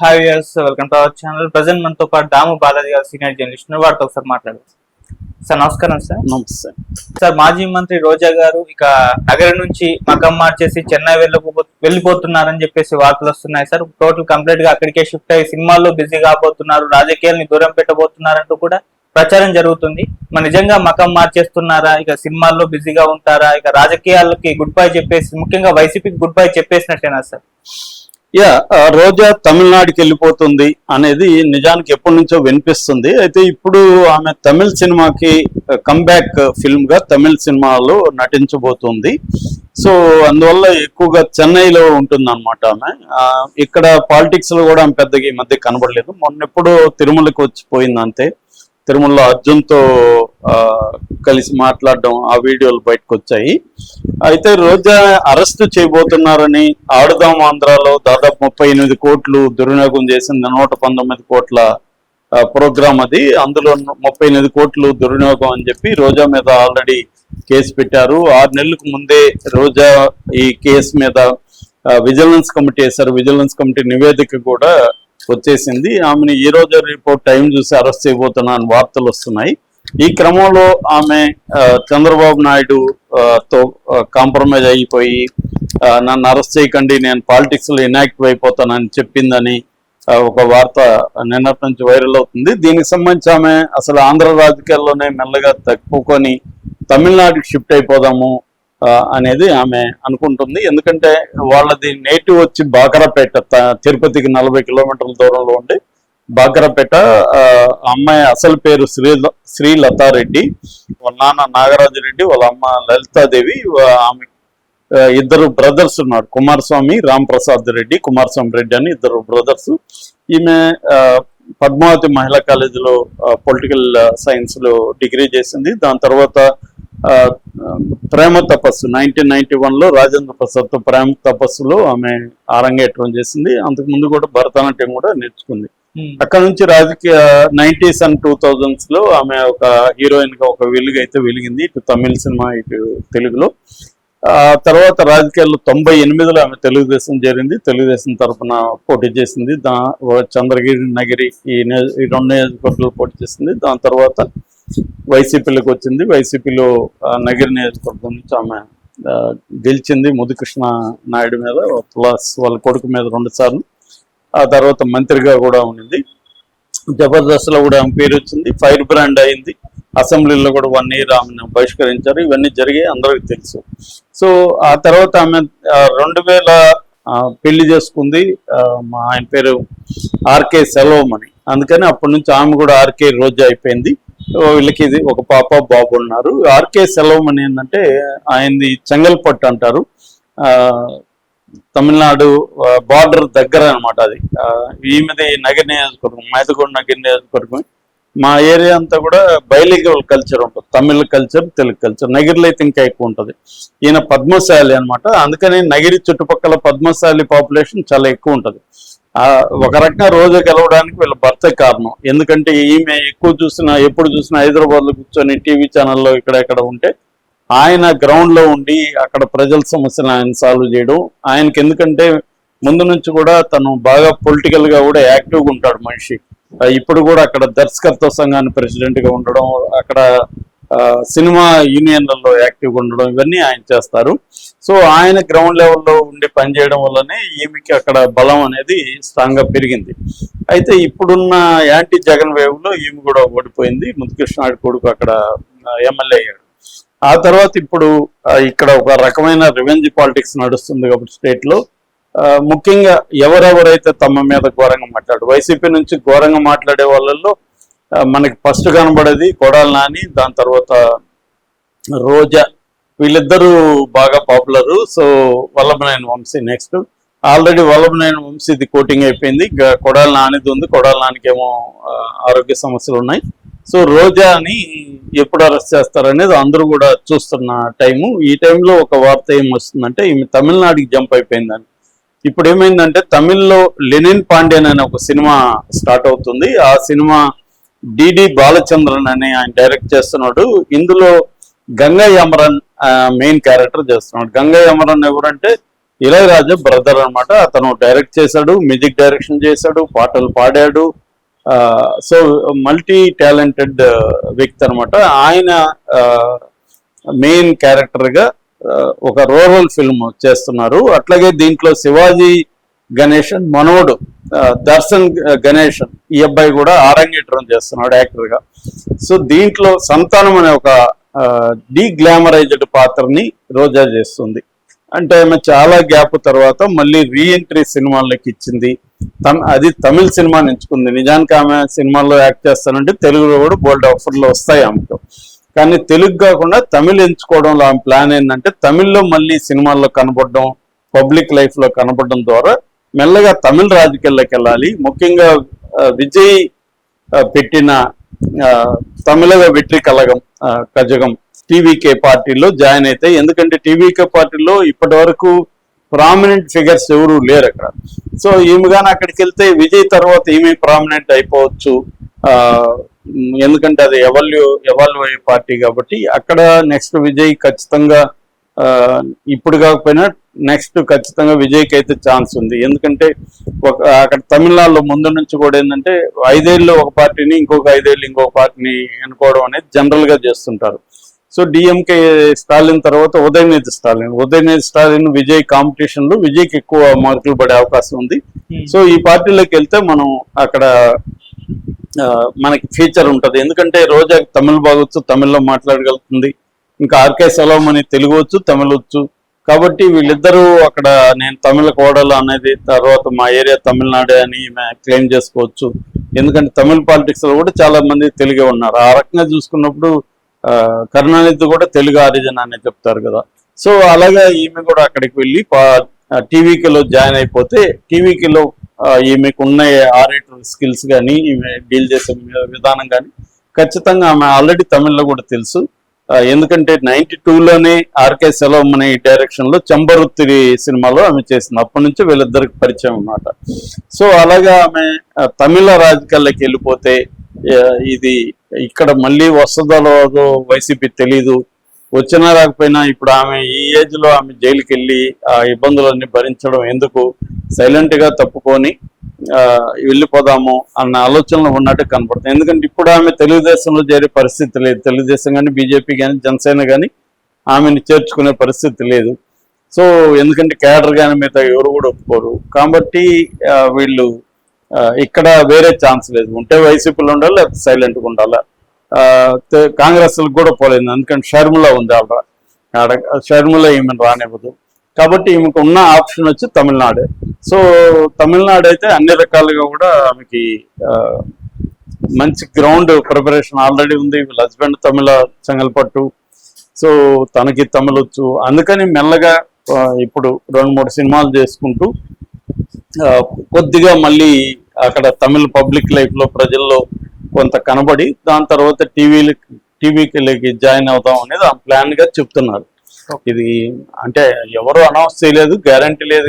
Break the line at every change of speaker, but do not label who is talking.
Hi yes welcome to our channel present మనతో పాటు దాము బాలాజీ గారు సీనియర్ జర్నలిస్ట్. వారితో ఒకసారి మాట్లాడదాం. సార్ నమస్కారం సార్
నమస్తే.
సార్ మాజీ మంత్రి రోజా గారు ఇక నగరం నుంచి మకం మార్చేసి చెన్నై వెళ్ళకపో వెళ్ళిపోతున్నారని చెప్పేసి వార్తలు వస్తున్నాయి సార్ టోటల్ కంప్లీట్గా అక్కడికే షిఫ్ట్ అయ్యి సినిమాల్లో బిజీ కాబోతున్నారు. రాజకీయాల్ని దూరం పెట్టబోతున్నారంటూ కూడా ప్రచారం జరుగుతుంది. మరి నిజంగా మకం మార్చేస్తున్నారా? ఇక సినిమాల్లో బిజీగా ఉంటారా? ఇక రాజకీయాలకి గుడ్ బై చెప్పేసి ముఖ్యంగా వైసీపీకి గుడ్ బై చెప్పేసినట్టేనా సార్
యా రోజా తమిళనాడుకి వెళ్ళిపోతుంది అనేది నిజానికి ఎప్పటి నుంచో వినిపిస్తుంది. అయితే ఇప్పుడు ఆమె తమిళ సినిమాకి కంబ్యాక్ ఫిల్మ్గా తమిళ సినిమాలో నటించబోతుంది. సో అందువల్ల ఎక్కువగా చెన్నైలో ఉంటుంది అనమాట ఆమె ఇక్కడ పాలిటిక్స్లో కూడా ఆమె పెద్దగా ఈ మధ్య కనబడలేదు. మొన్న ఎప్పుడో తిరుమలకి వచ్చిపోయింది అంతే తిరుమలలో అర్జున్తో ఆ, కలిసి మాట్లాడడం ఆ వీడియోలు బయటకు వచ్చాయి అయితే రోజా అరెస్ట్ చేయబోతున్నారని ఆడుదాం ఆంధ్రాలో దాదాపు ముప్పై ఎనిమిది కోట్లు దుర్వినియోగం చేసింది నూట పంతొమ్మిది కోట్ల ప్రోగ్రామ్ అది. అందులో ముప్పై ఎనిమిది కోట్లు దుర్వినియోగం అని చెప్పి రోజా మీద ఆల్రెడీ కేసు పెట్టారు. ఆరు నెలలకు ముందే రోజా ఈ కేసు మీద విజిలెన్స్ కమిటీ వేశారు. విజిలెన్స్ కమిటీ నివేదిక కూడా వచ్చేసింది. ఆమెను ఈ రోజు రిపోర్ట్ టైం చూసి అరెస్ట్ చేయబోతున్నా అని వార్తలు వస్తున్నాయి. ఈ క్రమంలో ఆమె చంద్రబాబు నాయుడు తో కాంప్రమైజ్ అయిపోయి నన్ను అరెస్ట్ చేయకండి నేను పాలిటిక్స్లో ఇనాక్టివ్ అయిపోతానని చెప్పిందని ఒక వార్త నిన్నటి నుంచి వైరల్ అవుతుంది. దీనికి సంబంధించి ఆమె అసలు ఆంధ్ర రాజకీయాల్లోనే మెల్లగా తప్పుకొని తమిళనాడుకి షిఫ్ట్ అయిపోదాము అనేది ఆమె అనుకుంటుంది. ఎందుకంటే వాళ్ళది నేటివ్ వచ్చి బాకరాపేట త- తిరుపతికి నలభై కిలోమీటర్ల దూరంలో ఉండి బాకరపేట అమ్మాయి అసలు పేరు శ్రీ శ్రీ లతారెడ్డి వాళ్ళ నాన్న నాగరాజు రెడ్డి వాళ్ళ అమ్మ లలితాదేవి ఆమె ఇద్దరు బ్రదర్స్ ఉన్నారు. కుమారస్వామి రామ్ ప్రసాద్ రెడ్డి కుమారస్వామి రెడ్డి అని ఇద్దరు బ్రదర్స్. ఈమె పద్మావతి మహిళా కాలేజీలో పొలిటికల్ సైన్స్లో డిగ్రీ చేసింది. దాని తర్వాత ప్రేమ తపస్సు. నైన్టీన్ నైన్టీ వన్లో రాజేంద్ర ప్రసాద్తో ప్రేమ తపస్సులో ఆమె ఆరంగేట్రం చేసింది. అంతకు ముందు కూడా భరతనాట్యం కూడా నేర్చుకుంది. అక్కడ నుంచి రాజకీయ నైన్టీస్ అండ్ టూ థౌజండ్స్లో ఆమె ఒక హీరోయిన్గా ఒక వెలుగు అయితే వెలిగింది. ఇటు తమిళ సినిమా ఇటు తెలుగులో. ఆ తర్వాత రాజకీయాల్లో తొంభై ఎనిమిదిలో ఆమె తెలుగుదేశం చేరింది తెలుగుదేశం తరఫున పోటీ చేసింది. దా చంద్రగిరి నగిరి ఈ ఈ రెండు నియోజకవర్గాలు పోటీ చేసింది. దాని తర్వాత వైసీపీలోకి వచ్చింది. వైసీపీలో నగిరి నియోజకవర్గం నుంచి ఆమె గెలిచింది ముదుకృష్ణ నాయుడు మీద ప్లస్ వాళ్ళ కొడుకు మీద రెండు సార్లు. ఆ తర్వాత మంత్రిగా కూడా ఉండింది. జబర్దస్త్లో కూడా ఆమె పేరు వచ్చింది. ఫైర్ బ్రాండ్ అయింది. అసెంబ్లీలో కూడా వన్ ఇయర్ ఆమెను బహిష్కరించారు. ఇవన్నీ జరిగాయి అందరికీ తెలుసు. సో ఆ తర్వాత ఆమె రెండు వేల పెళ్ళి చేసుకుంది. మా ఆయన పేరు ఆర్కే సెలవమని అందుకని అప్పటి నుంచి ఆమె కూడా ఆర్కే రోజా అయిపోయింది. వీళ్ళకి ఇది ఒక పాప బాబు ఉన్నారు. ఆర్కే సెలవమని ఏంటంటే ఆయనది చెంగల్పట్టు అంటారు. తమిళనాడు బార్డర్ దగ్గర అనమాట అది. ఈమెది నగర్ నియోజకవర్గం మైదగూడ నగర్ నియోజకవర్గం. మా ఏరియా అంతా కూడా బైలింగల్ కల్చర్ ఉంటుంది. Tamil culture Telugu culture. నగిరిలో అయితే ఇంకా ఎక్కువ ఉంటుంది. ఈయన పద్మశాలి అన్నమాట. అందుకని నగిరి చుట్టుపక్కల పద్మశాలి పాపులేషన్ చాలా ఎక్కువ ఉంటుంది. ఒక రకంగా రోజు గెలవడానికి వీళ్ళ భర్త కారణం. ఎందుకంటే ఈమె ఎక్కువ చూసినా ఎప్పుడు చూసినా హైదరాబాద్లో కూర్చొని టీవీ ఛానల్లో ఇక్కడ ఉంటే ఆయన గ్రౌండ్లో ఉండి అక్కడ ప్రజల సమస్యలు ఆయన సాల్వ్ చేయడం. ఆయనకి ఎందుకంటే ముందు నుంచి కూడా తను బాగా పొలిటికల్గా కూడా యాక్టివ్గా ఉంటాడు మనిషి. ఇప్పుడు కూడా అక్కడ దర్శకత్వ సంఘాన్ని ప్రెసిడెంట్గా ఉండడం అక్కడ సినిమా యూనియన్లలో యాక్టివ్గా ఉండడం ఇవన్నీ ఆయన చేస్తారు. సో ఆయన గ్రౌండ్ లెవెల్లో ఉండి పనిచేయడం వల్లనే ఈమెకి అక్కడ బలం అనేది స్ట్రాంగ్గా పెరిగింది. అయితే ఇప్పుడున్న యాంటీ జగన్ వేవ్లో ఈమె కూడా ఓడిపోయింది. ముద్దుకృష్ణాడి కొడుకు అక్కడ ఎమ్మెల్యే అయ్యాడు. ఆ తర్వాత ఇప్పుడు ఇక్కడ ఒక రకమైన రివెంజ్ పాలిటిక్స్ నడుస్తుంది కాబట్టి స్టేట్లో ముఖ్యంగా ఎవరెవరైతే తమ మీద ఘోరంగా మాట్లాడు వైసీపీ నుంచి ఘోరంగా మాట్లాడే వాళ్ళల్లో మనకి ఫస్ట్ కనబడేది కొడాలి నాని దాని తర్వాత రోజా. వీళ్ళిద్దరూ బాగా popular so Vallabhaneni Vamsi next already Vallabhaneni వంశీది కోటింగ్ అయిపోయింది. కొడాల కొడాలి నానిది ఉంది. కొడాలి నానికేమో ఆరోగ్య సమస్యలు ఉన్నాయి. సో రోజాని ఎప్పుడు అరెస్ట్ చేస్తారనేది అందరూ కూడా చూస్తున్న టైము ఈ టైంలో ఒక వార్త ఏం వస్తుందంటే ఈమె తమిళనాడుకి జంప్ అయిపోయిందని. ఇప్పుడు ఏమైందంటే తమిళ్ళో లెనిన్ పాండ్యన్ అనే ఒక సినిమా స్టార్ట్ అవుతుంది. ఆ సినిమా డిడి బాలచంద్రన్ అని ఆయన డైరెక్ట్ చేస్తున్నాడు. ఇందులో గంగా అమరన్ మెయిన్ క్యారెక్టర్ చేస్తున్నాడు. గంగా అమరన్ ఎవరంటే ఇళయరాజా బ్రదర్ అనమాట అతను డైరెక్ట్ చేశాడు మ్యూజిక్ డైరెక్షన్ చేశాడు పాటలు పాడాడు. సో మల్టీ టాలెంటెడ్ వ్యక్తి అనమాట ఆయన మెయిన్ క్యారెక్టర్గా ఒక రూరల్ ఫిల్మ్ చేస్తున్నారు. అట్లాగే దీంట్లో శివాజీ గణేషన్ మనోడు దర్శన్ గణేషన్ ఈ అబ్బాయి కూడా ఆరంగేట్రం చేస్తున్నాడు యాక్టర్గా. సో దీంట్లో సంతానం అనే ఒక డీ గ్లామరైజ్డ్ పాత్రని రోజా చేస్తుంది. అంటే ఆమె చాలా గ్యాప్ తర్వాత మళ్ళీ రీఎంట్రీ సినిమాల్లోకి ఇచ్చింది. తమ్- అది తమిళ సినిమా ఎంచుకుంది నిజానికి ఆమె సినిమాల్లో యాక్ట్ చేస్తానంటే తెలుగులో కూడా బోల్డ్ ఆఫర్లు వస్తాయి ఆమెకు. కానీ తెలుగు కాకుండా తమిళ్ ఎంచుకోవడంలో ఆమె ప్లాన్ ఏంటంటే తమిళ్ళో మళ్ళీ సినిమాల్లో కనపడడం పబ్లిక్ లైఫ్లో కనపడడం ద్వారా మెల్లగా తమిళ రాజకీయాల్లోకి వెళ్ళాలి. ముఖ్యంగా విజయ్ పెట్టిన ఆ, తమిళగ వెట్రి కలగం కజగం టీవీకే పార్టీలో జాయిన్ అయితే. ఎందుకంటే టీవీకే పార్టీలో ఇప్పటి వరకు ప్రామినెంట్ ఫిగర్స్ ఎవరు లేరు అక్కడ. సో ఈమె కానీ అక్కడికి వెళ్తే విజయ్ తర్వాత ఈమె ప్రామినెంట్ అయిపోవచ్చు. ఎందుకంటే అది ఎవల్యూ ఎవాల్వ్ అయ్యే పార్టీ కాబట్టి అక్కడ నెక్స్ట్ విజయ్ ఖచ్చితంగా ఇప్పుడు కాకపోయినా నెక్స్ట్ ఖచ్చితంగా విజయ్కి అయితే ఛాన్స్ ఉంది. ఎందుకంటే ఒక అక్కడ తమిళనాడులో ముందు నుంచి కూడా ఏంటంటే ఐదేళ్ళు ఒక పార్టీని ఇంకొక ఐదేళ్ళు ఇంకొక పార్టీని ఎన్నుకోవడం అనేది జనరల్గా చేస్తుంటారు. సో డిఎంకే స్టాలిన్ తర్వాత ఉదయనిధి స్టాలిన్. ఉదయనిధి స్టాలిన్ విజయ్ కాంపిటీషన్లో విజయ్కి ఎక్కువ మార్కులు పడే అవకాశం ఉంది. సో ఈ పార్టీలోకి వెళ్తే మనం అక్కడ మనకి ఫీచర్ ఉంటది. ఎందుకంటే రోజా తమిళ్ బాగొచ్చు తమిళ్ళో మాట్లాడగలుగుతుంది. ఇంకా ఆర్కే సలాం అని తెలుగు వచ్చు తమిళ్ వచ్చు కాబట్టి వీళ్ళిద్దరూ అక్కడ నేను తమిళ కోడలు అనేది తర్వాత మా ఏరియా తమిళనాడే అని క్లెయిమ్ చేసుకోవచ్చు. ఎందుకంటే తమిళ పాలిటిక్స్లో కూడా చాలా మంది తెలుగే ఉన్నారు. ఆ రకంగా చూసుకున్నప్పుడు కరుణానిధి కూడా తెలుగు ఆరిజన్ అనే చెప్తారు కదా. సో అలాగా ఈమె కూడా అక్కడికి వెళ్ళి టీవీకేలో జాయిన్ అయిపోతే టీవీకేలో ఈమెకు ఉన్న ఆరేటర్ స్కిల్స్ కానీ ఈమె డీల్ చేసే విధానం కానీ ఖచ్చితంగా ఆమె ఆల్రెడీ తమిళ్ళో కూడా తెలుసు. ఎందుకంటే నైన్టీ లోనే ఆర్కే సెలవం అనే డైరెక్షన్లో చంబరుత్తిరి సినిమాలో ఆమె చేసింది. అప్పటి నుంచి వీళ్ళిద్దరికి పరిచయం అన్నమాట. సో అలాగా ఆమె తమిళ రాజకీయాల్లోకి వెళ్ళిపోతే ఇది ఇక్కడ మళ్ళీ వస్తుందో వైసీపీ తెలీదు. వచ్చినా రాకపోయినా ఇప్పుడు ఆమె ఈ ఏజ్లో ఆమె జైలుకి వెళ్ళి ఆ ఇబ్బందులన్నీ భరించడం ఎందుకు? సైలెంట్గా తప్పుకొని వెళ్ళిపోదాము అన్న ఆలోచనలు ఉన్నట్టు కనపడుతుంది. ఎందుకంటే ఇప్పుడు ఆమె తెలుగుదేశంలో చేరే పరిస్థితి లేదు. తెలుగుదేశం కానీ బీజేపీ కానీ జనసేన కానీ ఆమెను చేర్చుకునే పరిస్థితి లేదు. సో ఎందుకంటే క్యాడర్ కానీ మిగతా ఎవరు కూడా ఒప్పుకోరు. కాబట్టి వీళ్ళు ఇక్కడ వేరే ఛాన్స్ లేదు. ఉంటే వైసీపీలో ఉండాలి లేకపోతే సైలెంట్గా ఉండాలి? కాంగ్రెస్లకు కూడా పోలేదు. ఎందుకంటే షర్మిల ఉంది ఆవిడ ఆడ షర్మిల ఈమెను రానివ్వదు. కాబట్టి ఈమెకు ఉన్న ఆప్షన్ వచ్చి తమిళనాడే. సో తమిళనాడు అయితే అన్ని రకాలుగా కూడా ఆమెకి మంచి గ్రౌండ్ ప్రిపరేషన్ ఆల్రెడీ ఉంది. వీళ్ళ హస్బెండ్ తమిళ చెంగల్పట్టు సో తనకి తమిళొచ్చు అందుకని మెల్లగా ఇప్పుడు రెండు మూడు సినిమాలు చేసుకుంటూ కొద్దిగా మళ్ళీ అక్కడ తమిళ పబ్లిక్ లైఫ్లో ప్రజల్లో కొంత కనబడి దాని తర్వాత టీవీలు టీవీకి జాయిన్ అవుదాం అనేది ఆ ప్లాన్గా చెప్తున్నారు. ఇది అంటే ఎవరు అనౌన్స్ చేయలేదు గ్యారంటీ లేదు